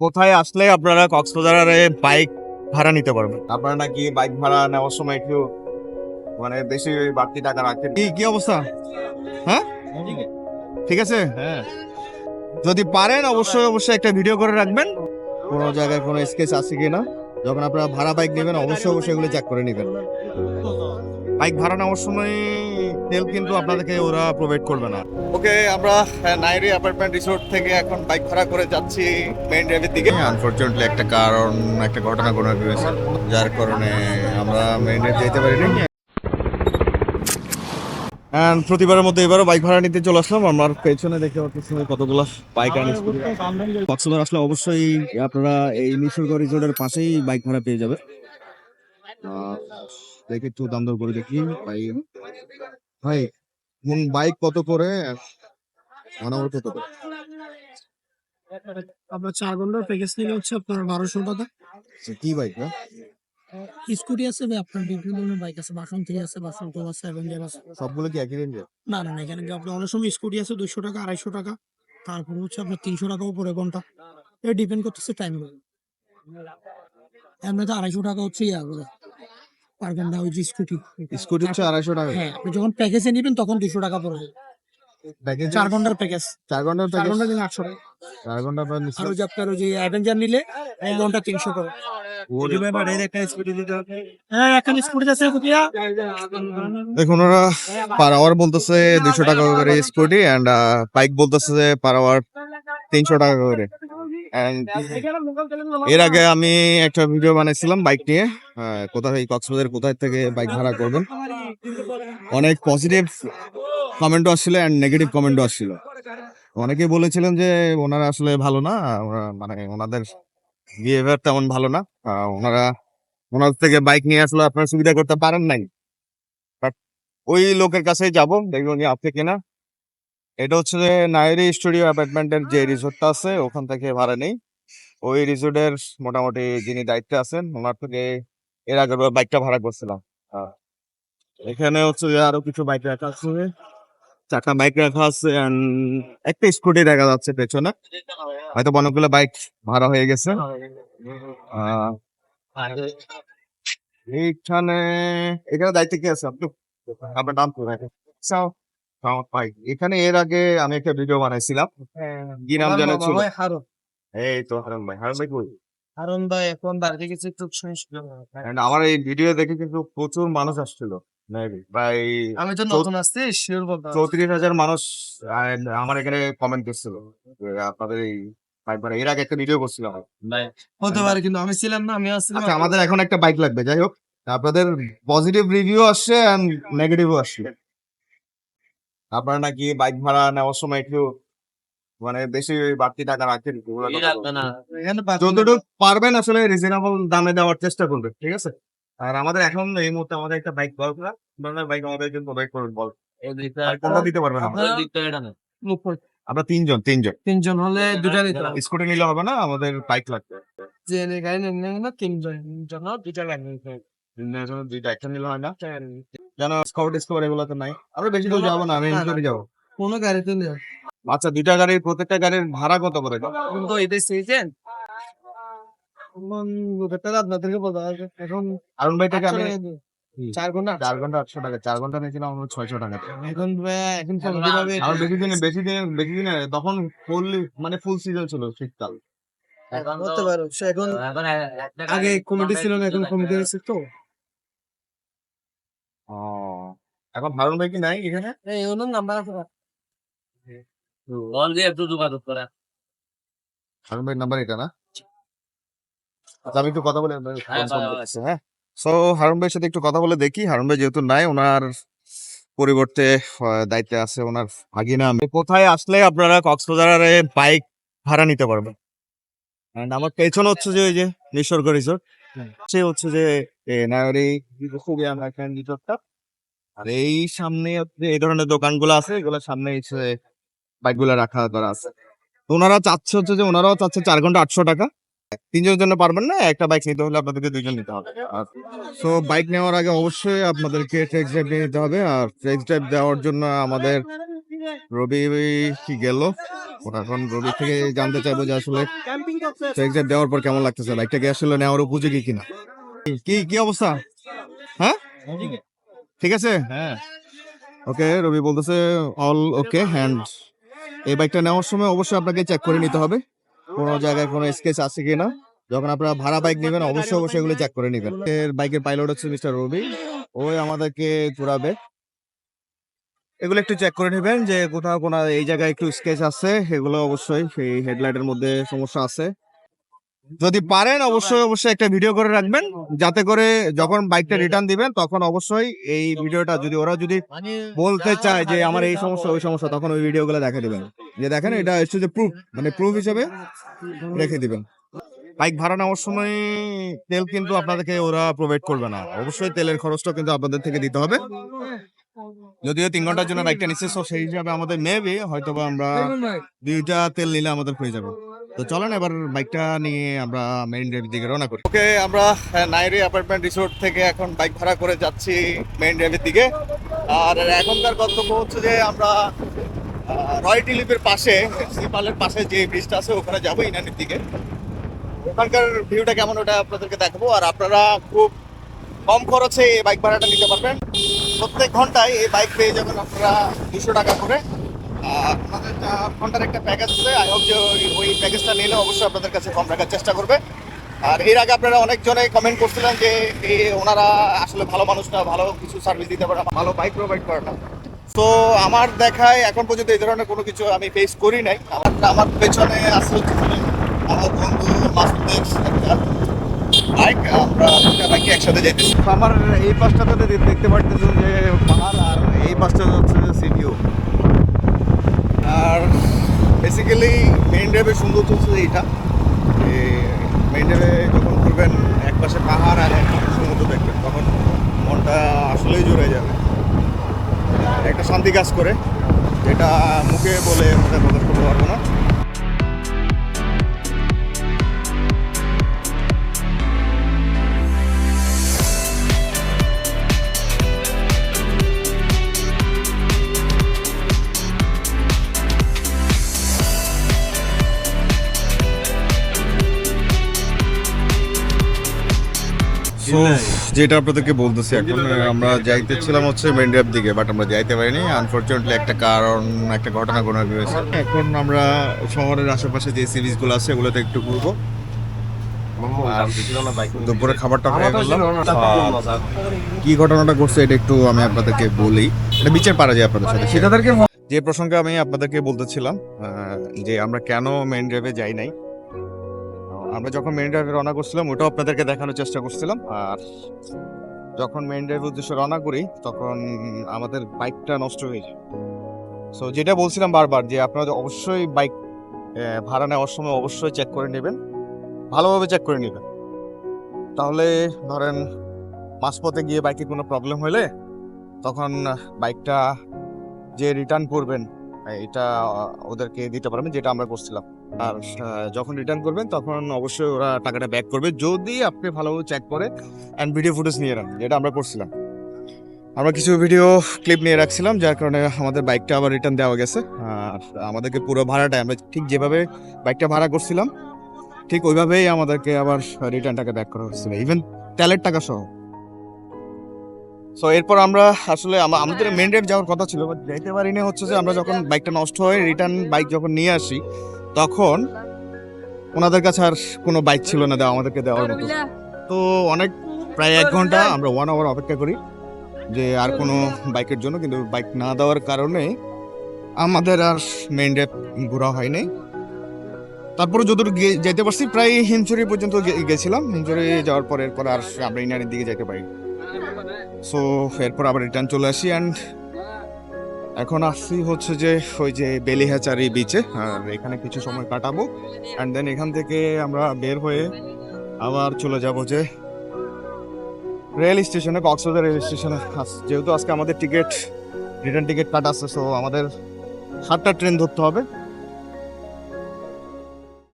কোথায় আসলে আপনারা কক্সবাজারে বাইক ভাড়া নিতে পারবেন? আপনারা নাকি বাইক ভাড়া নেওয়ার সময় একটু মানে বেশি বাড়তি টাকা রাখেন। কি কি অবস্থা? হ্যাঁ? ঠিক আছে? হ্যাঁ। যদি পারেন অবশ্যই অবশ্যই একটা ভিডিও করে রাখবেন। কোনো জায়গায় কোনো স্কেচ আছে কিনা? যখন আপনারা ভাড়া বাইক নেবেন অবশ্যই অবশ্যই এগুলো চেক করে নেবেন। বাইক ভাড়া নেওয়ার সময় তেল কিন্তু আপনাদেরকে ওরা প্রোভাইড করবে না। ওকে আমরা নাইরি অ্যাপার্টমেন্ট রিসোর্ট থেকে এখন বাইক ভাড়া করে যাচ্ছি মেইন ড্রাইভের দিকে। আনফরচুনেটলি একটা কারণ একটা ঘটনা ঘটে গেছে। যার কারণে আমরা মেইন ড্রাইভ যেতে পারিনি। And প্রতিবারের মধ্যে এবারও বাইক ভাড়া নিতে চলে আসলাম। আমার পেছনে দেখতে পাচ্ছি কতগুলো বাইক আর কক্সবাজার আসলে অবশ্যই আপনারা এই নিসর্গ রিসোর্টের পাশেই বাইক ভাড়া পেয়ে যাবে দেখে একটু দাম দর করে দেখি। ভাই ভাই কোন বাইক কত করে? মনে কত করে? আপনার চার ঘণ্টার প্যাকেজ নিলে হচ্ছে আপনার বারোশো টাকা। আচ্ছা, কি বাইক না স্কুটি আছে ভাই আপনার বিভিন্ন ধরনের বাইক আছে বাসন্তী আছে বাসন্ত আছে অ্যাভেঞ্জার আছে। সবগুলো কি একই রেঞ্জে না না না এখানে অনেক সময় স্কুটি আছে দুশো টাকা আড়াইশো টাকা তারপরে হচ্ছে আপনার তিনশো টাকা উপরে ঘণ্টা। এটা ডিপেন্ড করতেছে টাইম এমনিতে আড়াইশো টাকা হচ্ছে ইয়াগুলো পার ঘণ্টা ওই যে স্কুটি। স্কুটি হচ্ছে আড়াইশো টাকা। হ্যাঁ আপনি যখন প্যাকেজে নেবেন তখন দুশো টাকা পড়বে। প্যাকেজ চার ঘণ্টার প্যাকেজ চার ঘণ্টার প্যাকেজ ঘণ্টা কিন্তু আটশো চার ঘণ্টা পর আর ওই যে আপনার ওই যে অ্যাভেঞ্জার নিলে এক ঘণ্টা তিনশো করে। হ্যাঁ দেখুন ওরা পার আওয়ার বলতেছে দুশো টাকা করে স্কুটি অ্যান্ড বাইক বলতেছে যে পার আওয়ার তিনশো টাকা করে। এর আগে আমি একটা ভিডিও বানাইছিলাম বাইক নিয়ে। কোথায় কক্সবাজার কোথায় থেকে বাইক ভাড়া করবেন? অনেক পজিটিভ কমেন্টও আসছিল অ্যান্ড নেগেটিভ কমেন্টও আসছিল। অনেকে বলেছিলেন যে ওনারা আসলে ভালো না মানে ওনাদের বিহেভিয়ার তেমন ভালো না। ওনারা ওনাদের থেকে বাইক নিয়ে আসলে আপনারা সুবিধা করতে পারেন নাই। বাট ওই লোকের কাছেই যাব, দেখব উনি আপনি কিনা। এটা হচ্ছে যে নাইরি স্টুডিও অ্যাপার্টমেন্টের যে রিসোর্টটা আছে, ওখান থেকে ভাড়া নেই। ওই রিসোর্টের মোটামুটি যিনি দায়িত্বে আছেন, ওনার থেকে এর আগে বাইকটা ভাড়া করছিলাম। এখানে হচ্ছে আরও কিছু বাইক রাখা আছে। চারটা বাইক রাখা আছে একটা স্কুটি দেখা যাচ্ছে পেছনে। হয়তো অনেকগুলো বাইক ভাড়া হয়ে গেছে। এইখানে এখানে দায়িত্ব কি আছে? আপনি আপনার নাম ভাই। এখানে এর আগে আমি একটা ভিডিও বানাইছিলাম। কি নাম জানা ছিল? এই তো হারুন ভাই। হারুন ভাই কই? হারুন ভাই এখন বাড়িতে গেছে একটু And আমার এই ভিডিও দেখে কিন্তু প্রচুর মানুষ আসছিল। ভাই আমি তো নতুন আসছি শিওর বলতে চৌত্রিশ হাজার মানুষ আমার এখানে কমেন্ট করছিল আপনাদের এই এর আগে একটা ভিডিও করছিলাম। হতে পারে কিন্তু আমি ছিলাম না আমি আসছিলাম। আচ্ছা আমাদের এখন একটা বাইক লাগবে যাই হোক। আপনাদের পজিটিভ রিভিউ আসছে এন্ড নেগেটিভও আসছে। আপনারা নাকি বাইক ভাড়া নেওয়ার সময় একটু মানে বেশি বাড়তি টাকা রাখেন যতটুকু পারবেন আসলে রিজনেবল দামে দেওয়ার চেষ্টা করবেন ঠিক আছে? আর আমাদের এখন এই মুহূর্তে আমাদের একটা বাইক দরকার ধরনের বাইক আমাদের জন্য প্রোভাইড করবেন বল কোনটা দিতে পারবেন আমরা? তিনজন তিনজন। তিনজন হলে দুটা হবে। স্কুটি নিলে হবে না? আমাদের বাইক লাগবে। এনে গাড়ি নেন না তিনজন জন্য দুটা লাগবে দুইটা একটা নিলে হয় না? যেন স্কাউট ডিসকভার এগুলো তো নাই? আমরা বেশি দূর যাব না আমি। করে যাব। কোনো গাড়িতে আচ্ছা দুইটা গাড়ির প্রত্যেকটা গাড়ির ভাড়া কত করে? কিন্তু এদের সিজন আপনাদেরকে এখন ভাই থেকে আমি। চার ঘণ্টা চার ঘণ্টা আটশো টাকা। চার ঘণ্টা নিয়েছিলাম আমরা ছয়শো টাকা। এখন এখন আমার বেশি দিনে বেশি দিনে বেশি দিনে তখন ফুল মানে ফুল সিজন ছিল শীতকাল। করতে পারো এখন আগে কমিটি ছিল না এখন কমিটি হয়েছে তো। ও এখন হারুন ভাই কি নাই এখানে? এই ওনার নাম্বার আছে হারুন ভাই নাম্বার এটা না আমি একটু কথা বলে হ্যাঁ সো হারুন ভাইয়ের সাথে একটু কথা বলে দেখি। হারুন ভাই যেহেতু নাই ওনার পরিবর্তে দায়িত্বে আছে ওনার ভাগিনা। আমি কোথায় আসলে আপনারা কক্সবাজারে বাইক ভাড়া নিতে পারবেন? আমার পেছনে হচ্ছে যে ওই যে নিসর্গ রিসোর্ট সে হচ্ছে যে নায়ারি রিসোর্টটা আর এই সামনে এই ধরনের দোকানগুলো আছে এগুলোর সামনে বাইকগুলো রাখা করা আছে। ওনারা চাচ্ছে হচ্ছে যে ওনারাও চাচ্ছে চার ঘণ্টা আটশো টাকা। তিনজনের জন্য পারবেন না একটা বাইক নিতে হলে আপনাদেরকে দুইজন নিতে হবে। সো বাইক নেওয়ার আগে অবশ্যই আপনাদেরকে টেক্স ড্রাইভ নিয়ে নিতে হবে আর টেক্স ড্রাইভ দেওয়ার জন্য আমাদের রবি কি গেল। ওরা এখন রবি থেকে জানতে চাইব যে আসলে এক্সাম দেওয়ার পর কেমন লাগতেছে? বাইকটাকে আসলে নেওয়ার উপযোগী কিনা? কি কি অবস্থা? হ্যাঁ? ঠিক আছে? হ্যাঁ। ওকে রবি বলতেছে অল ওকে হ্যান্ড এই বাইকটা নেওয়ার সময় অবশ্যই আপনাকে চেক করে নিতে হবে। কোনো জায়গায় কোনো স্কেচ আছে কিনা? যখন আপনারা ভাড়া বাইক নেবেন অবশ্যই অবশ্যই এগুলো চেক করে নেবেন। এর বাইকের পাইলট হচ্ছে মিস্টার রবি। ওই আমাদেরকে ঘুরাবে। এগুলো একটু চেক করে নেবেন যে কোথাও কোনো এই জায়গায় একটু স্কেচ আছে সেগুলো অবশ্যই সেই হেডলাইটের মধ্যে সমস্যা আছে। যদি পারেন অবশ্যই অবশ্যই একটা ভিডিও করে রাখবেন যাতে করে যখন বাইকটা রিটার্ন দিবেন তখন অবশ্যই এই ভিডিওটা যদি ওরা যদি বলতে চায় যে আমার এই সমস্যা ওই সমস্যা তখন ওই ভিডিওগুলো দেখে দিবেন। যে দেখেন এটা হচ্ছে যে প্রুফ মানে প্রুফ হিসেবে রেখে দিবেন। বাইক ভাড়া নেওয়ার সময় তেল কিন্তু আপনাদেরকে ওরা প্রোভাইড করবে না। অবশ্যই তেলের খরচটা কিন্তু আপনাদের থেকে দিতে হবে। যদিও তিন ঘণ্টার জন্য বাইকটা নিচ্ছে সেই হিসাবে আমাদের মেবি হয়তো আমরা দুইটা তেল নিলে আমাদের হয়ে যাবে। তো চলেন এবার বাইকটা নিয়ে আমরা মেইন ড্রাইভের দিকে রওনা করি। ওকে, আমরা নাইরি অ্যাপার্টমেন্ট রিসোর্ট থেকে এখন বাইক ভাড়া করে যাচ্ছি মেইন ড্রাইভের দিকে। আর এখনকার গন্তব্য হচ্ছে যে আমরা রয়্যাল টিলিপের পাশে সিপালের পাশে যে ব্রিজটা আছে, ওখানে যাব ইনানির দিকে। ওখানকার ভিউটা কেমন ওটা আপনাদেরকে দেখাবো। আর আপনারা খুব কম খরচে এই বাইক ভাড়াটা নিতে পারবেন। প্রত্যেক ঘন্টায় এই বাইক পেয়ে যাবেন আপনারা দুশো টাকা করে। আপনাদের ঘণ্টার একটা প্যাকেজ আছে। আই হোপ যে ওই- প্যাকেজটা নিলে অবশ্যই আপনাদের কাছে কম রাখার চেষ্টা করবে। আর এর আগে আপনারা অনেকজনে কমেন্ট করছিলেন যে ওনারা আসলে ভালো মানুষ না, ভালো কিছু সার্ভিস দিতে পারে না, ভালো বাইক প্রোভাইড করে না। তো আমার দেখায় এখন পর্যন্ত এই ধরনের কোনো কিছু আমি ফেস করি নাই। আমার আমার পেছনে আছে হচ্ছে আমার বন্ধু মাসুদের বাইক আমরা দুটা বাইকে একসাথে যাইতেছি। আমার এই পাশটাতে দেখতে পারতেছেন যে পাহাড় আর এই পাশটা হচ্ছে সিটিও আর বেসিক্যালি মেইন ড্রাইভের সুন্দর হচ্ছে এইটা মেন ড্রাইভে যখন ঘুরবেন, এক পাশে পাহাড় আর এক পাশে সমুদ্র দেখবেন, তখন মনটা আসলেই জুড়ে যাবে। একটা শান্তি কাজ করে, যেটা মুখে বলে আমাদের প্রকাশ করতে পারব না। So, যেটা আপনাদেরকে বলতেছি এখন আমরা যাইতেছিলাম হচ্ছে মেন ড্রাইভ দিকে বাট আমরা যাইতে পারিনি। আনফরচুনেটলি একটা কারণ একটা ঘটনা ঘটনা হয়েছে এখন আমরা শহরের আশেপাশে যে সিরিজগুলো আছে ওগুলোতে একটু ঘুরবো। দুপুরে খাবারটা খেয়ে ফেললাম। কি ঘটনাটা ঘটছে এটা একটু আমি আপনাদেরকে বলি। এটা বিচার পারা যায় আপনাদের সাথে। সেটাদেরকে যে প্রসঙ্গে আমি আপনাদেরকে বলতেছিলাম যে আমরা কেন মেন ড্রাইভে যাই নাই আমরা যখন মেইন ড্রাইভে রওনা করছিলাম, ওটাও আপনাদেরকে দেখানোর চেষ্টা করছিলাম। আর যখন মেইন ড্রাইভ উদ্দেশ্যে রওনা করি, তখন আমাদের বাইকটা নষ্ট হয়ে যায়। সো যেটা বলছিলাম বারবার যে আপনারা অবশ্যই বাইক ভাড়া নেওয়ার সময় অবশ্যই চেক করে নেবেন। ভালোভাবে চেক করে নেবেন। তাহলে ধরেন, মাঝপথে গিয়ে বাইকে কোনো প্রবলেম হলে, তখন বাইকটা যে রিটার্ন করবেন, এটা ওদেরকে দিতে পারবেন, যেটা আমরা করছিলাম। আর যখন রিটার্ন করবেন, তখন অবশ্যই ওরা টাকাটা ব্যাক করবে। যদি আপনি ভালোভাবে চেক করে অ্যান্ড ভিডিও ফুটেজ নিয়ে রাখেন যেটা আমরা করছিলাম। আমরা কিছু ভিডিও ক্লিপ নিয়ে রাখছিলাম, যার কারণে আমাদের বাইকটা আবার রিটার্ন দেওয়া গেছে। আর আমাদেরকে পুরো ভাড়াটা আমরা ঠিক যেভাবে বাইকটা ভাড়া করছিলাম, ঠিক ওইভাবেই আমাদেরকে আবার রিটার্ন টাকা ব্যাক করা হচ্ছিল ইভেন তেলের টাকা সহ। সো এরপর আমরা আসলে আমাদের মেন ড্রাইভ যাওয়ার কথা ছিল বাট যাইতে পারিনি হচ্ছে যে আমরা যখন বাইকটা নষ্ট হয়ে রিটার্ন বাইক যখন নিয়ে আসি তখন ওনাদের কাছে আর কোনো বাইক ছিল না, দেওয়া আমাদেরকে দেওয়ার মতো তো। অনেক, প্রায় এক ঘণ্টা আমরা ওয়ান আওয়ার অপেক্ষা করি যে আর কোনো বাইকের জন্য, কিন্তু বাইক না দেওয়ার কারণে আমাদের আর মেইন ড্রাইভ ঘোরা হয়নি। তারপরে গে- যেতে পারছি, প্রায় হিমচুরি পর্যন্ত গেছিলাম। হিমচুরি যাওয়ার পর এরপর আর আমরা ইনারের দিকে যেতে পারি সো এরপর আবার রিটার্ন চলে আসি অ্যান্ড এখন আসছি হচ্ছে যে ওই যে বেলিহাচারি বিচে আর এখানে কিছু সময় কাটাবো। অ্যান্ড দেন এখান থেকে আমরা বের হয়ে আবার চলে যাব যে রেল স্টেশনে, কক্সবাজার রেল স্টেশনে। যেহেতু আজকে আমাদের টিকিট রিটার্ন টিকিট কাটা আছে সো আমাদের সাতটা ট্রেন ধরতে হবে।